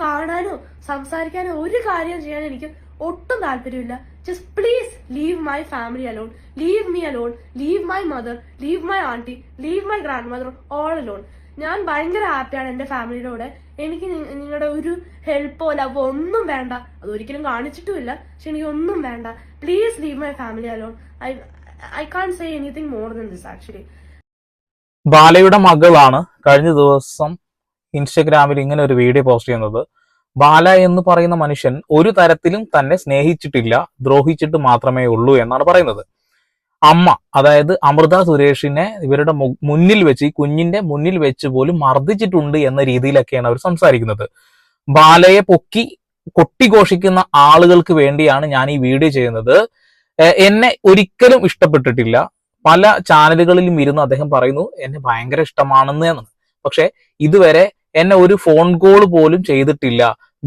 കാണാനോ സംസാരിക്കാനോ ഒരു കാര്യം ചെയ്യാൻ എനിക്ക് ഒട്ടും താല്പര്യമില്ല. Just please leave my family alone leave me alone leave my mother leave my aunty leave my grandmother all alone ഞാൻ ഭയങ്കര ഹാപ്പിയാണ് എന്റെ ഫാമിലിയുടെ കൂടെ. എനിക്ക് നിങ്ങളുടെ ഒരു ഹെൽപ്പോ ലവോ ഒന്നും വേണ്ട. അതൊരിക്കലും കാണിച്ചിട്ടുമില്ല. പക്ഷെ എനിക്ക് ഒന്നും വേണ്ട. Please leave my family alone I I can't say anything more than this actually ബാലയുടെ മകളാണ്. കഴിഞ്ഞ ദിവസം ഇൻസ്റ്റഗ്രാമിൽ ഇങ്ങനെ ഒരു വീഡിയോ പോസ്റ്റ് ചെയ്യുന്നത് ബാല എന്ന് പറയുന്ന മനുഷ്യൻ ഒരു തരത്തിലും തന്നെ സ്നേഹിച്ചിട്ടില്ല ദ്രോഹിച്ചിട്ട് മാത്രമേ ഉള്ളൂ എന്നാണ് പറയുന്നത്. അമ്മ അതായത് അമൃത സുരേഷിനെ ഇവരുടെ മുന്നിൽ വെച്ച് ഈ കുഞ്ഞിന്റെ മുന്നിൽ വെച്ച് പോലും മർദ്ദിച്ചിട്ടുണ്ട് എന്ന രീതിയിലൊക്കെയാണ് അവർ സംസാരിക്കുന്നത്. ബാലയെ പൊക്കി കൊട്ടിഘോഷിക്കുന്ന ആളുകൾക്ക് വേണ്ടിയാണ് ഞാൻ ഈ വീഡിയോ ചെയ്യുന്നത്. എന്നെ ഒരിക്കലും ഇഷ്ടപ്പെട്ടിട്ടില്ല. പല ചാനലുകളിലും ഇരുന്ന് അദ്ദേഹം പറയുന്നു എന്നെ ഭയങ്കര ഇഷ്ടമാണെന്ന് പക്ഷെ ഇതുവരെ എന്നെ ഒരു ഫോൺ കോൾ പോലും ചെയ്തിട്ടില്ല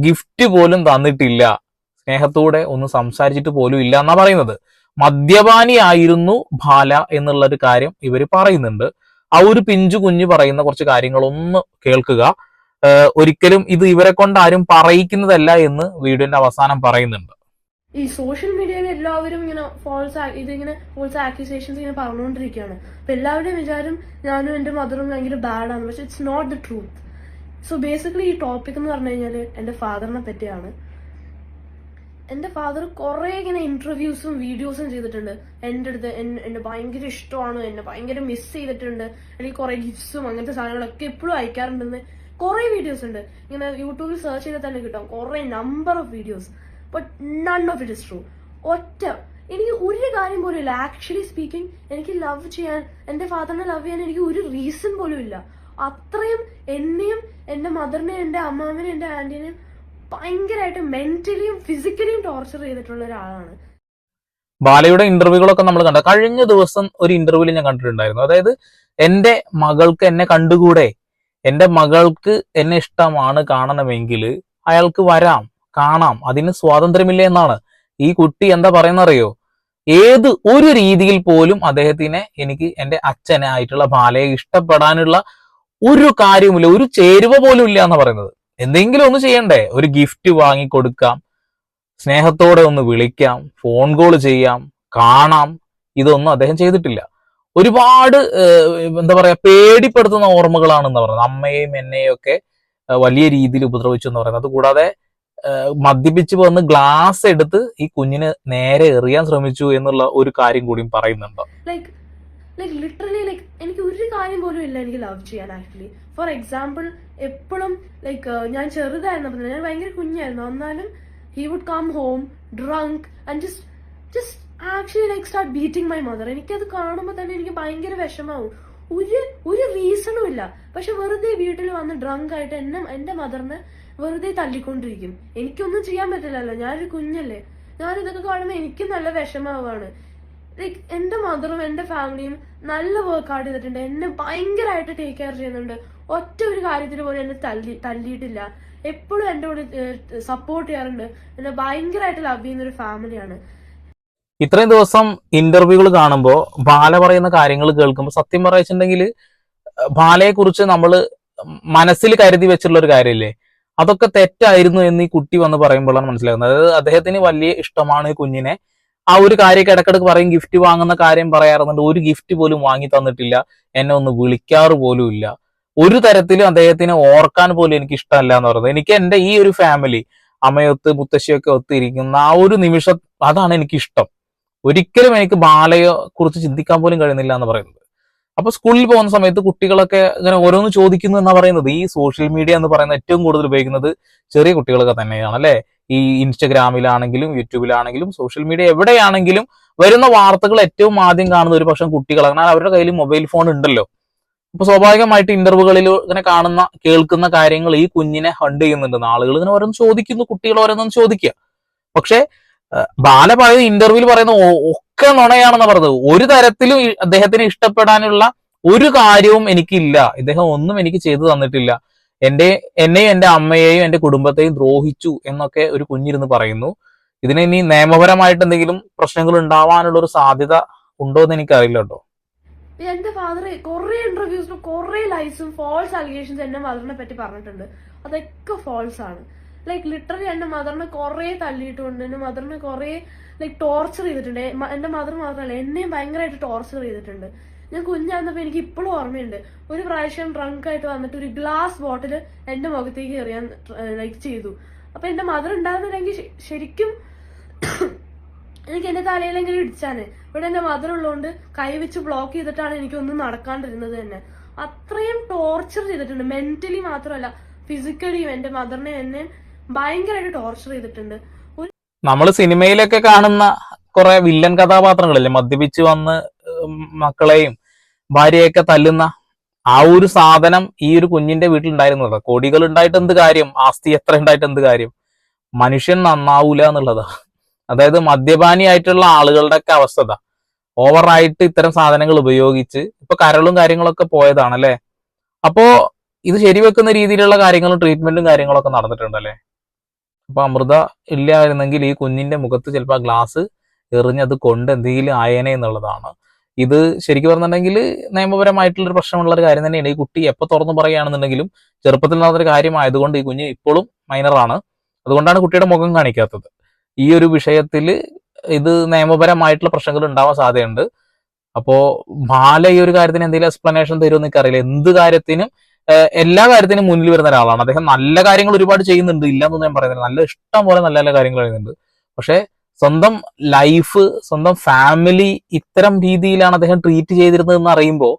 ഗിഫ്റ്റ് പോലും തന്നിട്ടില്ല. സ്നേഹത്തോടെ ഒന്ന് സംസാരിച്ചിട്ട് പോലും ഇല്ല എന്നാ പറയുന്നത്. മദ്യപാനിയായിരുന്നു ബാല എന്നുള്ള ഒരു കാര്യം ഇവർ പറയുന്നുണ്ട്. ആ ഒരു പിഞ്ചു കുഞ്ഞ് പറയുന്ന കുറച്ച് കാര്യങ്ങളൊന്ന് കേൾക്കുക. ഒരിക്കലും ഇത് ഇവരെ കൊണ്ട് ആരും പറയിക്കുന്നതല്ല എന്ന് വീഡിയോന്റെ അവസാനം പറയുന്നുണ്ട്. ഈ സോഷ്യൽ മീഡിയയിൽ എല്ലാവരും ഇങ്ങനെ ഫോൾസ് ഇതിങ്ങനെ ഫോൾസ് ആക്യൂസേഷൻസ് ഇങ്ങനെ പറഞ്ഞുകൊണ്ടിരിക്കുകയാണ്. അപ്പൊ എല്ലാവരുടെയും വിചാരം ഞാനും എന്റെ മദറും ഭയങ്കര ബാഡാണ് പക്ഷെ it's not the truth so basically ഈ ടോപ്പിക് എന്ന് പറഞ്ഞു കഴിഞ്ഞാൽ എന്റെ ഫാദറിനെ പറ്റിയാണ്. എന്റെ ഫാദർ കുറേ ഇങ്ങനെ ഇന്റർവ്യൂസും വീഡിയോസും ചെയ്തിട്ടുണ്ട്. എന്റെ അടുത്ത് എന്നെ ഭയങ്കര ഇഷ്ടമാണ്. എന്നെ ഭയങ്കര മിസ് ചെയ്തിട്ടുണ്ട്. എനിക്ക് കുറെ ഗിഫ്റ്റ്സും അങ്ങനത്തെ സാധനങ്ങളൊക്കെ എപ്പോഴും അയക്കാറുണ്ടെന്ന് കുറെ വീഡിയോസ് ഉണ്ട്. ഇങ്ങനെ യൂട്യൂബിൽ സെർച്ച് ചെയ്താൽ തന്നെ കിട്ടും. കുറേ number of videos but none of it is true ഒറ്റ എനിക്ക് ഒരു കാര്യം പോലും ഇല്ല. ആക്ച്വലി സ്പീക്കിംഗ് എനിക്ക് ലവ് ചെയ്യാൻ എന്റെ ഫാദറിനെ ലവ് ചെയ്യാൻ എനിക്ക് ഒരു റീസൺ പോലും ഇല്ല. അത്രയും എന്നെയും എന്റെ മദറിനെയും എന്റെ അമ്മാവിനെയും എന്റെ ആന്റിനെയും ഭയങ്കരമായിട്ട് മെന്റലിയും ഫിസിക്കലിയും ടോർച്ചർ ചെയ്തിട്ടുള്ള ഒരാളാണ്. ബാലയുടെ ഇന്റർവ്യൂകളൊക്കെ നമ്മൾ കണ്ട. കഴിഞ്ഞ ദിവസം ഒരു ഇന്റർവ്യൂവിൽ ഞാൻ കണ്ടിട്ടുണ്ടായിരുന്നു. അതായത് എന്റെ മകൾക്ക് എന്നെ കണ്ടുകൂടെ? എന്റെ മകൾക്ക് എന്നെ ഇഷ്ടമാണ് കാണണമെങ്കിൽ അയാൾക്ക് വരാം കാണാം. അതിന് സ്വാതന്ത്ര്യമില്ല എന്നാണ്. ഈ കുട്ടി എന്താ പറയുന്നറിയോ? ഏത് ഒരു രീതിയിൽ പോലും അദ്ദേഹത്തിനെ എനിക്ക് എന്റെ അച്ഛനായിട്ടുള്ള ബാലയെ ഇഷ്ടപ്പെടാനുള്ള ഒരു കാര്യവുമില്ല ഒരു ചേരുവ പോലും ഇല്ല എന്ന് പറയുന്നത്. എന്തെങ്കിലും ഒന്ന് ചെയ്യണ്ടേ? ഒരു ഗിഫ്റ്റ് വാങ്ങി കൊടുക്കാം സ്നേഹത്തോടെ ഒന്ന് വിളിക്കാം ഫോൺ കോൾ ചെയ്യാം കാണാം. ഇതൊന്നും അദ്ദേഹം ചെയ്തിട്ടില്ല. ഒരുപാട് എന്താ പറയാ പേടിപ്പെടുത്തുന്ന ഓർമ്മകളാണെന്ന് പറയുന്നത്. അമ്മയെയും എന്നെയും ഒക്കെ വലിയ രീതിയിൽ ഉപദ്രവിച്ചു എന്ന് പറയുന്നത്. ഏഹ്, മദ്യപിച്ച് വന്ന് ഗ്ലാസ് എടുത്ത് ഈ കുഞ്ഞിന് നേരെ എറിയാൻ ശ്രമിച്ചു എന്നുള്ള ഒരു കാര്യം കൂടിയും പറയുന്നുണ്ട്. ലൈക്ക് ലൈക്ക് ലിറ്ററലി ലൈക്ക് എനിക്ക് ഒരു കാര്യം പോലും ഇല്ല എനിക്ക് ലവ് ചെയ്യാൻ ആക്ച്വലി ഫോർ എക്സാമ്പിൾ എപ്പോഴും ലൈക്ക് ഞാൻ ചെറുതായിരുന്നു ഞാൻ ഭയങ്കര കുഞ്ഞായിരുന്നു. എന്നാലും he would come home drunk and just just actually like start beating my mother എനിക്കത് കാണുമ്പോൾ തന്നെ എനിക്ക് ഭയങ്കര വിഷമാവും. ഒരു ഒരു റീസണും ഇല്ല. പക്ഷെ വെറുതെ വീട്ടിൽ വന്ന് ഡ്രങ്ക് ആയിട്ട് എന്നെ എന്റെ മദറിനെ വെറുതെ തല്ലിക്കൊണ്ടിരിക്കും. എനിക്കൊന്നും ചെയ്യാൻ പറ്റില്ലല്ലോ. ഞാനൊരു കുഞ്ഞല്ലേ. ഞാനിതൊക്കെ കാണുമ്പോൾ എനിക്ക് നല്ല വിഷമാവാണ്. ലൈക്ക് എന്റെ മദറും എന്റെ ഫാമിലിയും നല്ല വർക്ക് ഔട്ട് ചെയ്തിട്ടുണ്ട്. എന്നെ ഭയങ്കരമായിട്ട് ടേക്ക് കെയർ ചെയ്യുന്നുണ്ട്. ഒറ്റ ഒരു കാര്യത്തിന് പോലും എന്നെ തല്ലി തല്ലിയിട്ടില്ല. എപ്പോഴും എന്റെ കൂടെ സപ്പോർട്ട് ചെയ്യാറുണ്ട്. എന്നെ ഭയങ്കരമായിട്ട് ലവ് ചെയ്യുന്ന ഒരു ഫാമിലിയാണ് ഇത്രയും ദിവസം ഇന്റർവ്യൂകൾ കാണുമ്പോൾ ബാല പറയുന്ന കാര്യങ്ങൾ കേൾക്കുമ്പോൾ സത്യം പറയുന്നുണ്ടെങ്കിൽ ബാലയെ കുറിച്ച് നമ്മൾ മനസ്സിൽ കരുതി വെച്ചിട്ടുള്ള ഒരു കാര്യമില്ലേ അതൊക്കെ തെറ്റായിരുന്നു എന്ന് ഈ കുട്ടി വന്ന് പറയുമ്പോഴാണ് മനസ്സിലാകുന്നത്. അതായത് അദ്ദേഹത്തിന് വലിയ ഇഷ്ടമാണ് കുഞ്ഞിനെ. ആ ഒരു കാര്യമൊക്കെ ഇടക്കിടക്ക് പറയും ഗിഫ്റ്റ് വാങ്ങുന്ന കാര്യം പറയാറുണ്ട്. ഒരു ഗിഫ്റ്റ് പോലും വാങ്ങി തന്നിട്ടില്ല. എന്നെ ഒന്ന് വിളിക്കാറ് പോലും ഇല്ല. ഒരു തരത്തിലും അദ്ദേഹത്തിനെ ഓർക്കാൻ പോലും എനിക്ക് ഇഷ്ടമല്ല എന്ന് പറയുന്നത്. എനിക്ക് എന്റെ ഈ ഒരു ഫാമിലി അമ്മയൊത്ത് മുത്തശ്ശിയൊക്കെ ഒത്തിരിക്കുന്ന ആ ഒരു നിമിഷം അതാണ് എനിക്ക് ഇഷ്ടം. ഒരിക്കലും എനിക്ക് ബാലയെ കുറിച്ച് ചിന്തിക്കാൻ പോലും കഴിയുന്നില്ല എന്ന് പറയുന്നത്. അപ്പൊ സ്കൂളിൽ പോകുന്ന സമയത്ത് കുട്ടികളൊക്കെ ഇങ്ങനെ ഓരോന്ന് ചോദിക്കുന്നു എന്നാ പറയുന്നത്. ഈ സോഷ്യൽ മീഡിയ എന്ന് പറയുന്ന ഏറ്റവും കൂടുതൽ ഉപയോഗിക്കുന്നത് ചെറിയ കുട്ടികളൊക്കെ തന്നെയാണ് അല്ലെ? ഈ ഇൻസ്റ്റഗ്രാമിലാണെങ്കിലും യൂട്യൂബിലാണെങ്കിലും സോഷ്യൽ മീഡിയ എവിടെയാണെങ്കിലും വരുന്ന വാർത്തകൾ ഏറ്റവും ആദ്യം കാണുന്ന ഒരു പക്ഷം കുട്ടികളാണ്. കാരണം അവരുടെ കയ്യിൽ മൊബൈൽ ഫോൺ ഉണ്ടല്ലോ. അപ്പൊ സ്വാഭാവികമായിട്ട് ഇന്റർവ്യൂകളിൽ ഇങ്ങനെ കാണുന്ന കേൾക്കുന്ന കാര്യങ്ങൾ ഈ കുഞ്ഞിനെ ഹണ്ട് ചെയ്യുന്നുണ്ട്. ആളുകൾ ഇങ്ങനെ ഓരോന്ന് ചോദിക്കുന്നു കുട്ടികൾ ഓരോന്നും ചോദിക്കുക. പക്ഷെ ബാല പറയുന്ന ഇന്റർവ്യൂവിൽ പറയുന്ന ഒക്കെ നുണയാണെന്ന് പറഞ്ഞത്. ഒരു തരത്തിലും അദ്ദേഹത്തിന് ഇഷ്ടപ്പെടാനുള്ള ഒരു കാര്യവും എനിക്കില്ല. ഇദ്ദേഹം ഒന്നും എനിക്ക് ചെയ്തു തന്നിട്ടില്ല. എന്റെ എന്നെയും എന്റെ അമ്മയെയും എന്റെ കുടുംബത്തെയും ദ്രോഹിച്ചു എന്നൊക്കെ ഒരു കുഞ്ഞിരുന്ന് പറയുന്നു. ഇതിന് ഇനി നിയമപരമായിട്ട് എന്തെങ്കിലും പ്രശ്നങ്ങൾ ഉണ്ടാവാനുള്ള ഒരു സാധ്യത ഉണ്ടോ എന്ന് എനിക്കറിയില്ല കേട്ടോ. എന്റെ ഫാദർ കുറെ ഇന്റർവ്യൂസിലും കുറെ ലൈസും ഫോൾസ് അലിഗേഷൻസ് എന്റെ മദറിനെ പറ്റി പറഞ്ഞിട്ടുണ്ട്. അതൊക്കെ ഫോൾസ് ആണ്. ലൈക്ക് ലിറ്ററലി എന്റെ മദറിനെ കുറെ തള്ളിയിട്ടുണ്ട്. എന്റെ മദറിനെ കുറെ ലൈക് ടോർച്ചർ ചെയ്തിട്ടുണ്ട്. എന്റെ മദർ മാത്രമല്ല എന്നെയും ഭയങ്കരമായിട്ട് ടോർച്ചർ ചെയ്തിട്ടുണ്ട്. ഞാൻ കുഞ്ഞായിരുന്നപ്പോ എനിക്ക് ഇപ്പോഴും ഓർമ്മയുണ്ട്. ഒരു പ്രാവശ്യം ഡ്രങ്ക് ആയിട്ട് വന്നിട്ട് ഒരു ഗ്ലാസ് ബോട്ടിൽ എന്റെ മുഖത്തേക്ക് എറിയാൻ ലൈക്ക് ചെയ്തു. അപ്പൊ എന്റെ മദർ ഉണ്ടായിരുന്നില്ലെങ്കിൽ ശരിക്കും എനിക്ക് എന്റെ തലയിലെങ്കിലും ഇടിച്ചാണ് ഇവിടെ എന്റെ മദർ ഉള്ളതുകൊണ്ട് കൈ വെച്ച് ബ്ലോക്ക് ചെയ്തിട്ടാണ് എനിക്കൊന്നും നടക്കാണ്ടിരുന്നത് തന്നെ. അത്രയും ടോർച്ചർ ചെയ്തിട്ടുണ്ട്. മെന്റലി മാത്രമല്ല ഫിസിക്കലിയും എന്റെ മദറിനെ എന്നെ ഭയങ്കരമായിട്ട് ടോർച്ചർ ചെയ്തിട്ടുണ്ട്. നമ്മൾ സിനിമയിലൊക്കെ കാണുന്ന കുറെ വില്ലൻ കഥാപാത്രങ്ങളില്ലേ? മദ്യപിച്ച് വന്ന് മക്കളെയും ഭാര്യയൊക്കെ തല്ലുന്ന ആ ഒരു സാധനം ഈ ഒരു കുഞ്ഞിന്റെ വീട്ടിൽ ഉണ്ടായിരുന്നതാ കോടികൾ ഉണ്ടായിട്ട് എന്ത് കാര്യം? ആസ്തി എത്ര ഉണ്ടായിട്ട് എന്ത് കാര്യം? മനുഷ്യൻ നന്നാവൂല എന്നുള്ളതാ. അതായത് മദ്യപാനി ആയിട്ടുള്ള ആളുകളുടെ ഒക്കെ അവസ്ഥ ഇതാ. ഓവറായിട്ട് ഇത്തരം സാധനങ്ങൾ ഉപയോഗിച്ച് ഇപ്പൊ കരളും കാര്യങ്ങളൊക്കെ പോയതാണ് അല്ലെ അപ്പോ ഇത് ശരിവെക്കുന്ന രീതിയിലുള്ള കാര്യങ്ങളും ട്രീറ്റ്മെന്റും കാര്യങ്ങളൊക്കെ നടന്നിട്ടുണ്ട് നടന്നിട്ടുണ്ടല്ലേ? അപ്പൊ അമൃത ഇല്ലായിരുന്നെങ്കിൽ ഈ കുഞ്ഞിന്റെ മുഖത്ത് ചിലപ്പോൾ ഗ്ലാസ് എറിഞ്ഞത് കൊണ്ട് എന്തെങ്കിലും ആയേനെ എന്നുള്ളതാണ്. ഇത് ശരിക്കും പറഞ്ഞിട്ടുണ്ടെങ്കിൽ നിയമപരമായിട്ടുള്ള ഒരു പ്രശ്നമുള്ള ഒരു കാര്യം തന്നെയാണ്. ഈ കുട്ടി എപ്പോൾ തുറന്നു പറയുകയാണെന്നുണ്ടെങ്കിലും ചെറുപ്പത്തിൽ നടന്നൊരു കാര്യമായതുകൊണ്ട് ഈ കുഞ്ഞ് ഇപ്പോഴും മൈനറാണ്. അതുകൊണ്ടാണ് കുട്ടിയുടെ മുഖം കാണിക്കാത്തത്. ഈ ഒരു വിഷയത്തിൽ ഇത് നിയമപരമായിട്ടുള്ള പ്രശ്നങ്ങൾ ഉണ്ടാവാൻ സാധ്യതയുണ്ട്. അപ്പോ ബാല ഈ ഒരു കാര്യത്തിന് എന്തെങ്കിലും എക്സ്പ്ലനേഷൻ തരുമെന്ന് എനിക്കറിയില്ല. എന്ത് കാര്യത്തിനും എല്ലാ കാര്യത്തിനും മുന്നിൽ വരുന്ന ഒരാളാണ്. അദ്ദേഹം നല്ല കാര്യങ്ങൾ ഒരുപാട് ചെയ്യുന്നുണ്ട്. ഇല്ലെന്ന് ഞാൻ പറയുന്നില്ല. നല്ല ഇഷ്ടം പോലെ നല്ല നല്ല കാര്യങ്ങൾ ചെയ്യുന്നുണ്ട്. പക്ഷെ സ്വന്തം ലൈഫ് സ്വന്തം ഫാമിലി ഇത്തരം രീതിയിലാണ് അദ്ദേഹം ട്രീറ്റ് ചെയ്തിരുന്നത് എന്ന് അറിയുമ്പോൾ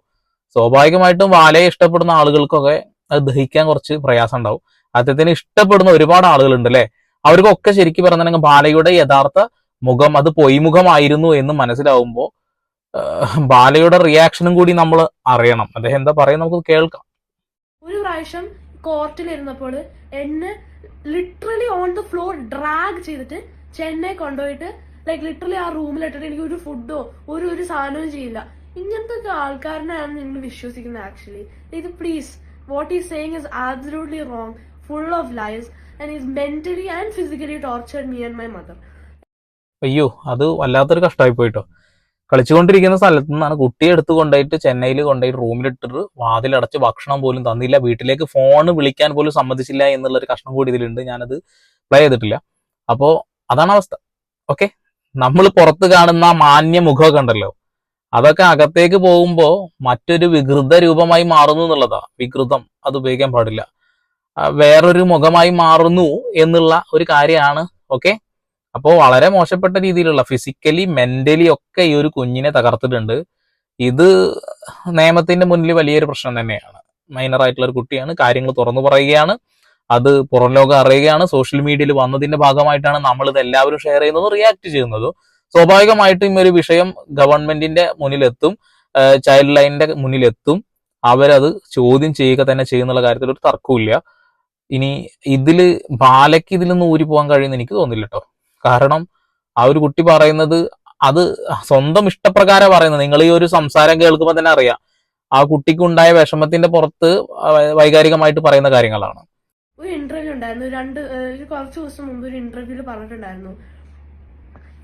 സ്വാഭാവികമായിട്ടും വാലയെ ഇഷ്ടപ്പെടുന്ന ആളുകൾക്കൊക്കെ അത് ദഹിക്കാൻ കുറച്ച് പ്രയാസം ഉണ്ടാവും. അദ്ദേഹത്തിന് ഇഷ്ടപ്പെടുന്ന ഒരുപാട് ആളുകളുണ്ട് അല്ലെ? അവർക്കൊക്കെ ശരിക്കും പറഞ്ഞിട്ടുണ്ടെങ്കിൽ ബാലയുടെ യഥാർത്ഥ മുഖം അത് പൊയ്മുഖമായിരുന്നു എന്ന് മനസ്സിലാവുമ്പോൾ ബാലയുടെ റിയാക്ഷനും കൂടി നമ്മൾ അറിയണം. അദ്ദേഹം എന്താ പറയുന്നത് നമുക്ക് കേൾക്കാം. ഒരു പ്രാവശ്യം കോർട്ടിലിരുന്നപ്പോൾ എന്നെ literally on the floor drag ചെയ്തിട്ട് ചെന്നൈ കൊണ്ടുപോയിട്ട് ലൈക്ക് ലിറ്ററലി ആ റൂമിലിട്ടിട്ട് എനിക്ക് ഒരു ഫുഡോ ഒരു ഒരു സാധനവും ചെയ്യില്ല. ഇങ്ങനത്തെ ഒക്കെ ആൾക്കാരനെയാണ് നിങ്ങൾ വിശ്വസിക്കുന്നത് ആക്ച്വലി ഇത് please what is saying is absolutely wrong full of lies and is mentally and physically torture me and my mother അയ്യോ അത് വല്ലാത്തൊരു കഷ്ടമായി പോയിട്ടോ. കളിച്ചുകൊണ്ടിരിക്കുന്ന സ്ഥലത്ത് നിന്നാണ് കുട്ടിയെ എടുത്ത് കൊണ്ടുപോയിട്ട് ചെന്നൈയിൽ കൊണ്ടുപോയിട്ട് റൂമിലിട്ടിട്ട് വാതിലടച്ച് ഭക്ഷണം പോലും തന്നില്ല. വീട്ടിലേക്ക് ഫോൺ വിളിക്കാൻ പോലും സമ്മതിച്ചില്ല എന്നുള്ളൊരു കഷ്ണം കൂടി ഇതിലുണ്ട്. ഞാനത് പ്ലേ ചെയ്തിട്ടില്ല. അപ്പോ അതാണ് അവസ്ഥ. ഓക്കെ നമ്മൾ പുറത്ത് കാണുന്ന മാന്യ മുഖമൊക്കെ ഉണ്ടല്ലോ. അതൊക്കെ അകത്തേക്ക് പോകുമ്പോൾ മറ്റൊരു വികൃത രൂപമായി മാറുന്നു എന്നുള്ളതാ. വികൃതം അത് ഉപയോഗിക്കാൻ പാടില്ല. വേറൊരു മുഖമായി മാറുന്നു എന്നുള്ള ഒരു കാര്യമാണ്. ഓക്കെ അപ്പോൾ വളരെ മോശപ്പെട്ട രീതിയിലുള്ള ഫിസിക്കലി മെന്റലി ഒക്കെ ഈ ഒരു കുഞ്ഞിനെ തകർത്തിട്ടുണ്ട്. ഇത് നിയമത്തിന്റെ മുന്നിൽ വലിയൊരു പ്രശ്നം തന്നെയാണ്. മൈനർ ആയിട്ടുള്ള ഒരു കുട്ടിയാണ്. കാര്യങ്ങൾ തുറന്നു പറയുകയാണ്. അത് പുറം ലോകം അറിയുകയാണ്. സോഷ്യൽ മീഡിയയിൽ വന്നതിന്റെ ഭാഗമായിട്ടാണ് നമ്മൾ ഇത് എല്ലാവരും ഷെയർ ചെയ്യുന്നതും റിയാക്ട് ചെയ്യുന്നതും. സ്വാഭാവികമായിട്ടും ഒരു വിഷയം ഗവൺമെന്റിന്റെ മുന്നിലെത്തും. ചൈൽഡ് ലൈനിന്റെ മുന്നിലെത്തും. അവരത് ചോദ്യം ചെയ്യുക തന്നെ ചെയ്യുന്നുള്ള കാര്യത്തിൽ ഒരു തർക്കമില്ല ഇനി ഇതിൽ ബാലയ്ക്ക് ഇതിൽ നിന്ന് ഊരി പോകാൻ കഴിയുമെന്ന് എനിക്ക് തോന്നില്ല കേട്ടോ കാരണം ആ ഒരു കുട്ടി പറയുന്നത് അത് സ്വന്തം ഇഷ്ടപ്രകാരം പറയുന്നത്. നിങ്ങൾ ഈ ഒരു സംസാരം കേൾക്കുമ്പോൾ തന്നെ അറിയാം. ആ കുട്ടിക്കുണ്ടായ വിഷമത്തിന്റെ പുറത്ത് വൈകാരികമായിട്ട് പറയുന്ന കാര്യങ്ങളാണ്. ഒരു ഇന്റർവ്യൂ ഉണ്ടായിരുന്നു. രണ്ട് കുറച്ച് ദിവസം മുമ്പ് ഒരു ഇന്റർവ്യൂൽ പറഞ്ഞിട്ടുണ്ടായിരുന്നു.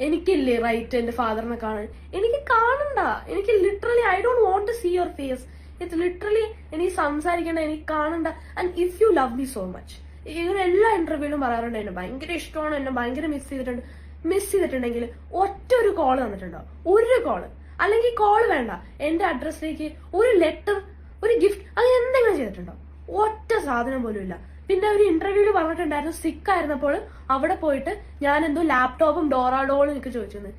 എനിക്കില്ലേ റൈറ്റ് എന്റെ ഫാദറിനെ കാണാൻ? എനിക്ക് കാണണ്ട. എനിക്ക് literally I don't want to see your face it literally എനിക്ക് സംസാരിക്കണ്ട എനിക്ക് കാണണ്ട. And if you love me so much ഇങ്ങനെ എല്ലാ ഇന്റർവ്യൂലും പറയാറുണ്ട്. എന്നെ ഭയങ്കര ഇഷ്ടമാണ്. എന്നെ ഭയങ്കര മിസ് ചെയ്തിട്ടുണ്ട്. മിസ് ചെയ്തിട്ടുണ്ടെങ്കിൽ ഒറ്റ ഒരു കോൾ തന്നിട്ടുണ്ടോ? ഒരു കോൾ അല്ലെങ്കിൽ കോൾ വേണ്ട. എന്റെ അഡ്രസ്സിലേക്ക് ഒരു ലെറ്റർ ഒരു ഗിഫ്റ്റ് അങ്ങനെ എന്തെങ്കിലും ചെയ്തിട്ടുണ്ടോ? ഒറ്റ സാധനം പോലും ഇല്ല. പിന്നെ ഒരു ഇന്റർവ്യൂവിൽ പറഞ്ഞിട്ടുണ്ടായിരുന്നു സിക്ക് ആയിരുന്നപ്പോൾ അവിടെ പോയിട്ട് ഞാൻ എന്തോ ലാപ്ടോപ്പും ഡോറാഡോളും എനിക്ക് ചോദിച്ചത്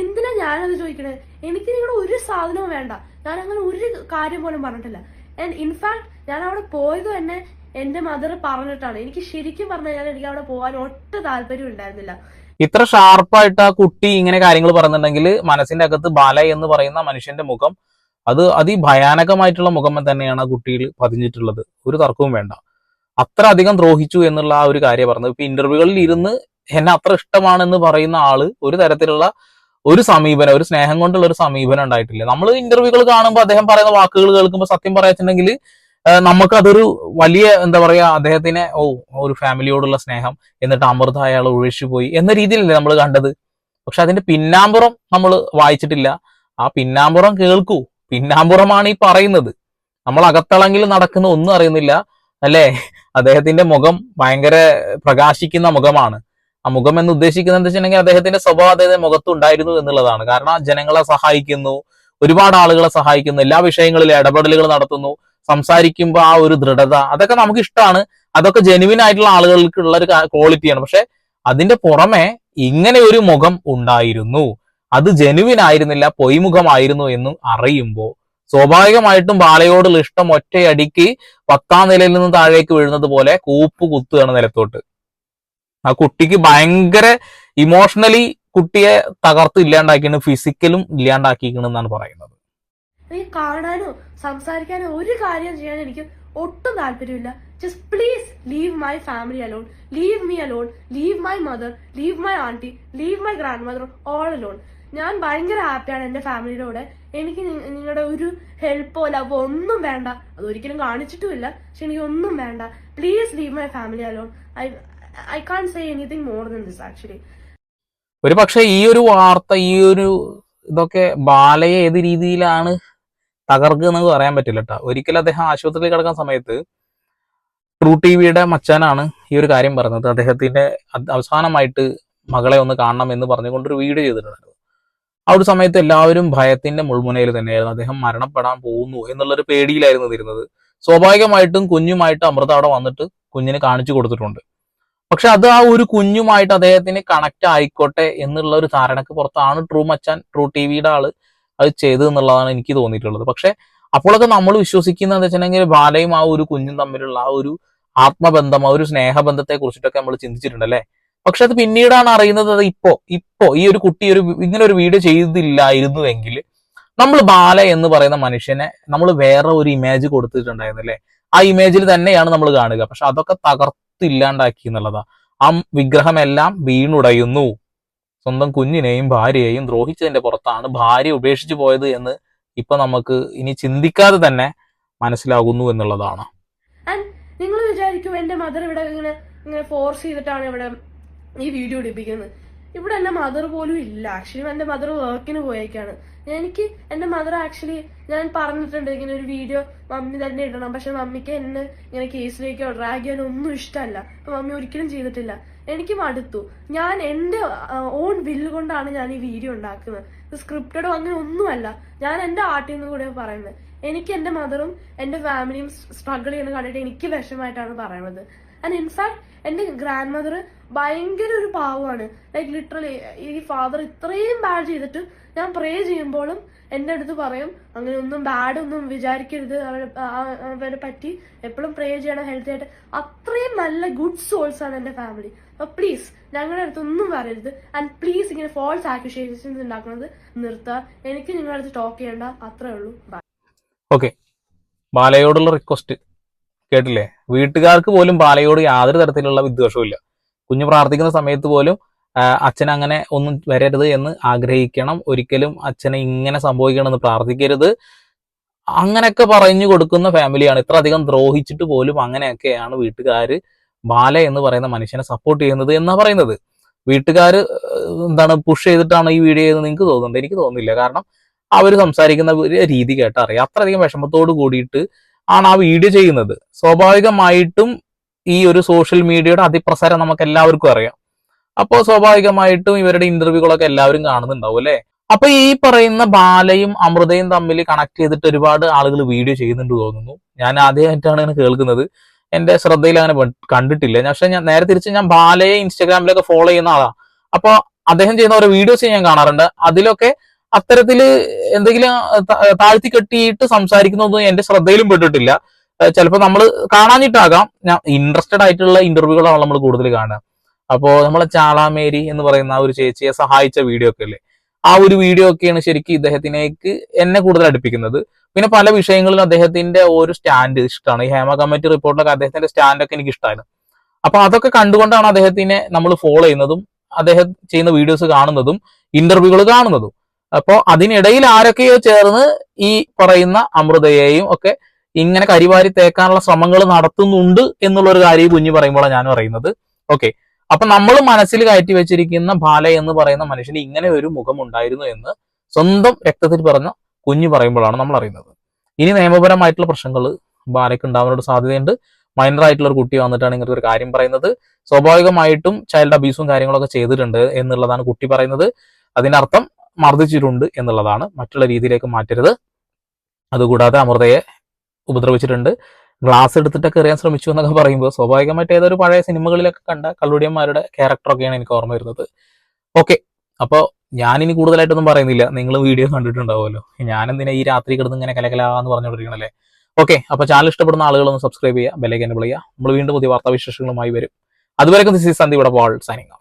എന്തിനാ ഞാനത് ചോദിക്കണേ? എനിക്ക് നിങ്ങളുടെ ഒരു സാധനവും വേണ്ട. ഞാൻ അങ്ങനെ ഒരു കാര്യം പോലും പറഞ്ഞിട്ടില്ല. ആൻഡ് ഇൻഫാക്ട് ഞാൻ അവിടെ പോയത് തന്നെ എന്റെ മദർ പറഞ്ഞിട്ടാണ്. എനിക്ക് ശരിക്കും പറഞ്ഞു കഴിഞ്ഞാൽ എനിക്ക് അവിടെ പോകാൻ ഒട്ടും താല്പര്യം ഉണ്ടായിരുന്നില്ല. ഇത്ര ഷാർപ്പായിട്ട് ആ കുട്ടി ഇങ്ങനെ കാര്യങ്ങൾ പറയുന്നുണ്ടെങ്കിൽ മനസ്സിന്റെ അകത്ത് ബാല എന്ന് പറയുന്ന മനുഷ്യന്റെ മുഖം അത് അതിഭയാനകമായിട്ടുള്ള മുഖം തന്നെയാണ് ആ കുട്ടിയിൽ പതിഞ്ഞിട്ടുള്ളത്. ഒരു തർക്കവും വേണ്ട. അത്ര അധികം ദ്രോഹിച്ചു എന്നുള്ള ആ ഒരു കാര്യം പറഞ്ഞത്. ഇപ്പൊ ഇന്റർവ്യൂകളിൽ ഇരുന്ന് എന്നെ അത്ര ഇഷ്ടമാണെന്ന് പറയുന്ന ആൾ ഒരു തരത്തിലുള്ള ഒരു സമീപനം ഒരു സ്നേഹം കൊണ്ടുള്ള ഒരു സമീപനം ഉണ്ടായിട്ടില്ല. നമ്മൾ ഇന്റർവ്യൂകൾ കാണുമ്പോൾ അദ്ദേഹം പറയുന്ന വാക്കുകൾ കേൾക്കുമ്പോൾ സത്യം പറയാച്ചിട്ടുണ്ടെങ്കിൽ നമുക്കതൊരു വലിയ എന്താ പറയാ അദ്ദേഹത്തിനെ ഓ ഒരു ഫാമിലിയോടുള്ള സ്നേഹം എന്നിട്ട് അമൃത അയാൾ ഒഴിച്ചു പോയി എന്ന രീതിയിലല്ലേ നമ്മൾ കണ്ടത്. പക്ഷെ അതിന്റെ പിന്നാമ്പുറം നമ്മൾ വായിച്ചിട്ടില്ല. ആ പിന്നാമ്പുറം കേൾക്കൂ. പിന്നാമ്പുറമാണ് ഈ പറയുന്നത്. നമ്മൾ അകത്തളങ്കിൽ നടക്കുന്ന ഒന്നും അറിയുന്നില്ല. അല്ലേ? അദ്ദേഹത്തിന്റെ മുഖം ഭയങ്കര പ്രകാശിക്കുന്ന മുഖമാണ്. ആ മുഖം എന്ന് ഉദ്ദേശിക്കുന്നത് വെച്ചിട്ടുണ്ടെങ്കിൽ അദ്ദേഹത്തിന്റെ സ്വഭാവം അദ്ദേഹത്തിന്റെ മുഖത്ത് ഉണ്ടായിരുന്നു എന്നുള്ളതാണ്. കാരണം ജനങ്ങളെ സഹായിക്കുന്നു ഒരുപാട് ആളുകളെ സഹായിക്കുന്നു എല്ലാ വിഷയങ്ങളിലും ഇടപെടലുകൾ നടത്തുന്നു സംസാരിക്കുമ്പോൾ ആ ഒരു ദൃഢത അതൊക്കെ നമുക്ക് ഇഷ്ടമാണ് അതൊക്കെ ജെനുവിൻ ആയിട്ടുള്ള ആളുകൾക്കുള്ള ഒരു ക്വാളിറ്റിയാണ് പക്ഷെ അതിന്റെ പുറമെ ഇങ്ങനെ ഒരു മുഖം ഉണ്ടായിരുന്നു. അത് ജെനുവിൻ ആയിരുന്നില്ല പൊയ്മുഖമായിരുന്നു എന്ന് അറിയുമ്പോൾ സ്വാഭാവികമായിട്ടും ബാലയോടുള്ള ഇഷ്ടം ഒറ്റയടിക്ക് പത്താം നിലയിൽ നിന്ന് താഴേക്ക് വീഴുന്നത് പോലെ കൂപ്പ് കുത്തുകയാണ് നിലത്തോട്ട്. ആ കുട്ടിക്ക് ഭയങ്കര ഇമോഷണലി കുട്ടിയെ തകർത്ത് ഇല്ലാണ്ടാക്കിയാണ് ഫിസിക്കലും ഇല്ലാണ്ടാക്കിക്കണെന്നാണ് പറയുന്നത്. കാണാനോ സംസാരിക്കാനോ ഒരു കാര്യം ചെയ്യാൻ എനിക്ക് ഒട്ടും താല്പര്യമില്ല. Just please leave my family alone leave me alone leave my mother leave my aunty leave my grandmother all alone ഞാൻ ഭയങ്കര ഹാപ്പിയാണ് എന്റെ ഫാമിലിയുടെ കൂടെ. എനിക്ക് നിങ്ങളുടെ ഒരു ഹെൽപ്പോ ലവോ ഒന്നും വേണ്ട. അതൊരിക്കലും കാണിച്ചിട്ടുമില്ല. പക്ഷെ എനിക്ക് ഒന്നും വേണ്ട. Please leave my family alone I I can't say anything more than this actually ഒരു പക്ഷെ ഈ ഒരു വാർത്ത ഈ ഒരു ഇതൊക്കെ ബാലയെ ഏത് രീതിയിലാണ് തകർക്കുക എന്ന് പറയാൻ പറ്റില്ല കേട്ടോ ഒരിക്കലും അദ്ദേഹം ആശുപത്രിയിൽ കിടക്കുന്ന സമയത്ത് ട്രൂ ടി വിയുടെ മച്ചാനാണ് ഈ ഒരു കാര്യം പറഞ്ഞത്. അദ്ദേഹത്തിന്റെ അവസാനമായിട്ട് മകളെ ഒന്ന് കാണണം എന്ന് പറഞ്ഞുകൊണ്ട് ഒരു വീഡിയോ ചെയ്തിട്ടുണ്ടായിരുന്നു. ആ ഒരു സമയത്ത് എല്ലാവരും ഭയത്തിന്റെ മുൾമുനയിൽ തന്നെയായിരുന്നു. അദ്ദേഹം മരണപ്പെടാൻ പോകുന്നു എന്നുള്ളൊരു പേടിയിലായിരുന്നു ഇരുന്നത് സ്വാഭാവികമായിട്ടും കുഞ്ഞുമായിട്ട് അമൃത അവിടെ വന്നിട്ട് കുഞ്ഞിന് കാണിച്ചു കൊടുത്തിട്ടുണ്ട്. പക്ഷെ അത് ആ ഒരു കുഞ്ഞുമായിട്ട് അദ്ദേഹത്തിന് കണക്ട് ആയിക്കോട്ടെ എന്നുള്ള ഒരു ധാരണക്ക് പുറത്താണ് ട്രൂ മച്ചാൻ ട്രൂ ടി വിയുടെ ആൾ അത് ചെയ്തു എന്നുള്ളതാണ് എനിക്ക് തോന്നിയിട്ടുള്ളത്. പക്ഷെ അപ്പോഴൊക്കെ നമ്മൾ വിശ്വസിക്കുന്നത് എന്താ വെച്ചിട്ടുണ്ടെങ്കിൽ ബാലയും ആ ഒരു കുഞ്ഞും തമ്മിലുള്ള ആ ഒരു ആത്മബന്ധം ആ ഒരു സ്നേഹബന്ധത്തെ കുറിച്ചിട്ടൊക്കെ നമ്മൾ ചിന്തിച്ചിട്ടുണ്ടല്ലേ പക്ഷെ അത് പിന്നീടാണ് അറിയുന്നത് അത് ഇപ്പോ ഇപ്പോ ഈ ഒരു കുട്ടി ഒരു ഇങ്ങനെ ഒരു വീഡിയോ ചെയ്തില്ലായിരുന്നുവെങ്കിൽ നമ്മൾ ബാല എന്ന് പറയുന്ന മനുഷ്യനെ നമ്മൾ വേറെ ഒരു ഇമേജ് കൊടുത്തിട്ടുണ്ടായിരുന്നല്ലേ ആ ഇമേജിൽ തന്നെയാണ് നമ്മൾ കാണുക. പക്ഷെ അതൊക്കെ തകർത്തില്ലാണ്ടാക്കി എന്നുള്ളതാ. ആ വിഗ്രഹമെല്ലാം വീണുടയുന്നു. സ്വന്തം കുഞ്ഞിനെയും ഭാര്യയെയും ദ്രോഹിച്ചതിന്റെ പുറത്താണ് ഭാര്യ ഉപേക്ഷിച്ചു പോയത് എന്ന് ഇപ്പൊ നമുക്ക് ഇനി ചിന്തിക്കാതെ തന്നെ മനസ്സിലാകുന്നു എന്നുള്ളതാണ്. നിങ്ങൾ വിചാരിക്കും എന്റെ മദർ ഇവിടെ ഇങ്ങനെ ഇങ്ങനെ ഫോഴ്സ് ചെയ്തിട്ടാണ് ഇവിടെ ഈ വീഡിയോ എടുപ്പിക്കുന്നത് ഇവിടെ എന്റെ മദർ പോലും ഇല്ല. ആക്ച്വലി എന്റെ മദർ വർക്കിന് പോയേക്കാണ്. എനിക്ക് എന്റെ മദർ ആക്ച്വലി ഞാൻ പറഞ്ഞിട്ടുണ്ട് ഇങ്ങനെ ഒരു വീഡിയോ മമ്മി തന്നെ ഇടണം. പക്ഷെ മമ്മിക്ക് എന്നെ ഇങ്ങനെ കേസിലേക്കോ ഡ്രാഗ് ചെയ്യാനോ ഒന്നും ഇഷ്ടമല്ല. അപ്പൊ മമ്മി ഒരിക്കലും ചെയ്തിട്ടില്ല. എനിക്ക് മടുത്തു. ഞാൻ എന്റെ ഓൺ ബില്ല് കൊണ്ടാണ് ഞാൻ ഈ വീഡിയോ ഉണ്ടാക്കുന്നത്. സ്ക്രിപ്റ്റഡോ അങ്ങനെ ഒന്നുമല്ല. ഞാൻ എന്റെ ആർട്ടിൽ നിന്ന് കൂടെ പറയുന്നത്. എനിക്ക് എന്റെ മദറും എന്റെ ഫാമിലിയും സ്ട്രഗിൾ ചെയ്യുന്ന കണ്ടിട്ട് എനിക്ക് വിഷമമായിട്ടാണ് പറയുന്നത്. ആൻഡ് ഇൻഫാക്ട് എന്റെ ഗ്രാൻഡ് മദർ ഭയങ്കര ഒരു പാവമാണ്. ലൈക്ക് ലിറ്ററലി ഈ ഫാദർ ഇത്രയും ബാഡ് ചെയ്തിട്ട് ഞാൻ പ്രേ ചെയ്യുമ്പോഴും എന്റെ അടുത്ത് പറയും അങ്ങനെ ഒന്നും ബാഡ് ഒന്നും വിചാരിക്കരുത്. അവരെ പറ്റി എപ്പോഴും പ്രേ ചെയ്യണം ഹെൽത്തി ആയിട്ട്. അത്രയും നല്ല ഗുഡ് സോൾസ് ആണ് എന്റെ ഫാമിലി അപ്പൊ പ്ലീസ് ഞങ്ങളുടെ അടുത്ത് ഒന്നും പറയരുത്. ആൻഡ് പ്ലീസ് ഇങ്ങനെ ഫോൾസ് ആക്യുഷേഷൻസ് ഉണ്ടാക്കുന്നത് നിർത്തുക എനിക്ക് നിങ്ങളുടെ അടുത്ത് ടോക്ക് ചെയ്യേണ്ട. അത്രേ ഉള്ളൂ. ബൈ ഓക്കെ മാലയോടുള്ള റിക്വസ്റ്റ് കേട്ടില്ലേ? വീട്ടുകാർക്ക് പോലും ബാലയോട് യാതൊരു തരത്തിലുള്ള വിദ്വേഷവും ഇല്ല കുഞ്ഞു പ്രാർത്ഥിക്കുന്ന സമയത്ത് പോലും അച്ഛൻ അങ്ങനെ ഒന്നും വരരുത് എന്ന് ആഗ്രഹിക്കണം. ഒരിക്കലും അച്ഛനെ ഇങ്ങനെ സംഭവിക്കണമെന്ന് പ്രാർത്ഥിക്കരുത്. അങ്ങനെയൊക്കെ പറഞ്ഞു കൊടുക്കുന്ന ഫാമിലിയാണ്. ഇത്ര അധികം ദ്രോഹിച്ചിട്ട് പോലും അങ്ങനെയൊക്കെയാണ് വീട്ടുകാർ ബാല എന്ന് പറയുന്ന മനുഷ്യനെ സപ്പോർട്ട് ചെയ്യുന്നത് എന്നാ പറയുന്നത്. വീട്ടുകാർ എന്താണ് പുഷ് ചെയ്തിട്ടാണ് ഈ വീഡിയോ ചെയ്തത് നിങ്ങൾക്ക് തോന്നുന്നുണ്ട്. എനിക്ക് തോന്നുന്നില്ല. കാരണം അവർ സംസാരിക്കുന്ന രീതി കേട്ടറിയാം. അത്രയധികം വിഷമത്തോട് കൂടിയിട്ട് ആണ് ആ വീഡിയോ ചെയ്യുന്നത്. സ്വാഭാവികമായിട്ടും ഈ ഒരു സോഷ്യൽ മീഡിയയുടെ അതിപ്രസരം നമുക്ക് എല്ലാവർക്കും അറിയാം. അപ്പോൾ സ്വാഭാവികമായിട്ടും ഇവരുടെ ഇന്റർവ്യൂകളൊക്കെ എല്ലാവരും കാണുന്നുണ്ടാവും അല്ലേ? അപ്പൊ ഈ പറയുന്ന ബാലയും അമൃതയും തമ്മിൽ കണക്ട് ചെയ്തിട്ട് ഒരുപാട് ആളുകൾ വീഡിയോ ചെയ്യുന്നുണ്ട് തോന്നുന്നു. ഞാൻ ആദ്യമായിട്ടാണ് ഇങ്ങനെ കേൾക്കുന്നത്. എന്റെ ശ്രദ്ധയിൽ അങ്ങനെ കണ്ടിട്ടില്ല. പക്ഷെ ഞാൻ നേരെ തിരിച്ച് ഞാൻ ബാലയെ ഇൻസ്റ്റാഗ്രാമിലൊക്കെ ഫോളോ ചെയ്യുന്ന ആളാണ് അപ്പൊ അദ്ദേഹം ചെയ്യുന്ന ഓരോ വീഡിയോസ് ഞാൻ കാണാറുണ്ട്. അതിലൊക്കെ അത്തരത്തിൽ എന്തെങ്കിലും താഴ്ത്തി കെട്ടിയിട്ട് സംസാരിക്കുന്നതൊന്നും എന്റെ ശ്രദ്ധയിലും പെട്ടിട്ടില്ല. ചിലപ്പോൾ നമ്മൾ കാണാനിട്ടാകാം ഞാൻ ഇൻട്രസ്റ്റഡ് ആയിട്ടുള്ള ഇന്റർവ്യൂകളാണ് നമ്മൾ കൂടുതൽ കാണുക അപ്പോൾ നമ്മളെ ചാളാമേരി എന്ന് പറയുന്ന ആ ഒരു ചേച്ചിയെ സഹായിച്ച വീഡിയോ ഒക്കെ അല്ലേ ആ ഒരു വീഡിയോ ഒക്കെയാണ് ശരിക്കും ഇദ്ദേഹത്തിനേക്ക് എന്നെ കൂടുതൽ അടുപ്പിക്കുന്നത്. പിന്നെ പല വിഷയങ്ങളിലും അദ്ദേഹത്തിന്റെ ഒരു സ്റ്റാൻഡ് ഇഷ്ടമാണ് ഈ ഹേമ കമ്മിറ്റി റിപ്പോർട്ടിലൊക്കെ അദ്ദേഹത്തിന്റെ സ്റ്റാൻഡൊക്കെ എനിക്ക് ഇഷ്ടമായിരുന്നു അപ്പൊ അതൊക്കെ കണ്ടുകൊണ്ടാണ് അദ്ദേഹത്തിനെ നമ്മൾ ഫോളോ ചെയ്യുന്നതും അദ്ദേഹം ചെയ്യുന്ന വീഡിയോസ് കാണുന്നതും ഇന്റർവ്യൂകൾ കാണുന്നതും. അപ്പോ അതിനിടയിൽ ആരൊക്കെയോ ചേർന്ന് ഈ പറയുന്ന അമൃതയെയും ഒക്കെ ഇങ്ങനെ കരിവാരി തേക്കാനുള്ള ശ്രമങ്ങൾ നടത്തുന്നുണ്ട് എന്നുള്ള ഒരു കാര്യം കുഞ്ഞു പറയുമ്പോഴാണ് ഞാൻ പറയുന്നത്. ഓക്കെ അപ്പൊ നമ്മൾ മനസ്സിൽ കയറ്റി വെച്ചിരിക്കുന്ന ബാല എന്ന് പറയുന്ന മനുഷ്യന് ഇങ്ങനെ ഒരു മുഖം ഉണ്ടായിരുന്നു എന്ന് സ്വന്തം രക്തത്തിൽ പറഞ്ഞ കുഞ്ഞു പറയുമ്പോഴാണ് നമ്മൾ അറിയുന്നത്. ഇനി നിയമപരമായിട്ടുള്ള പ്രശ്നങ്ങൾ ബാലയ്ക്ക് ഒരു സാധ്യതയുണ്ട്. മൈനർ ആയിട്ടുള്ള ഒരു കുട്ടി വന്നിട്ടാണ് ഇങ്ങനത്തെ ഒരു കാര്യം പറയുന്നത്. സ്വാഭാവികമായിട്ടും ചൈൽഡ് അബ്യൂസും കാര്യങ്ങളൊക്കെ ചെയ്തിട്ടുണ്ട് എന്നുള്ളതാണ് കുട്ടി പറയുന്നത്. അതിനർത്ഥം മർദ്ദിച്ചിട്ടുണ്ട് എന്നുള്ളതാണ് മറ്റുള്ള രീതിയിലേക്ക് മാറ്റരുത്. അതുകൂടാതെ അമൃതയെ ഉപദ്രവിച്ചിട്ടുണ്ട്. ഗ്ലാസ് എടുത്തിട്ടൊക്കെ എറിയാൻ ശ്രമിച്ചു എന്നൊക്കെ പറയുമ്പോൾ സ്വാഭാവികമായിട്ട് ഏതൊരു പഴയ സിനിമകളിലൊക്കെ കണ്ട കള്ളുടിയന്മാരുടെ ക്യാരക്ടറൊക്കെയാണ് എനിക്ക് ഓർമ്മ വരുന്നത്. ഓക്കെ അപ്പോൾ ഞാനിനി കൂടുതലായിട്ടൊന്നും പറയുന്നില്ല. നിങ്ങൾ വീഡിയോ കണ്ടിട്ടുണ്ടാവുമല്ലോ. ഞാനെന്തിനാ ഈ രാത്രി കിടന്ന് ഇങ്ങനെ കലകലാന്ന് പറഞ്ഞുകൊണ്ടിരിക്കണല്ലേ? ഓക്കെ അപ്പോൾ ചാനൽ ഇഷ്ടപ്പെടുന്ന ആളുകളൊന്ന് സബ്സ്ക്രൈബ് ചെയ്യുക ബെല്ലൈക്കൻ എനബിൾ ചെയ്യുക. നമ്മൾ വീണ്ടും പുതിയ വാർത്താവിശേഷങ്ങളുമായി വരും. അതുവരെ this is Sandeep Paul signing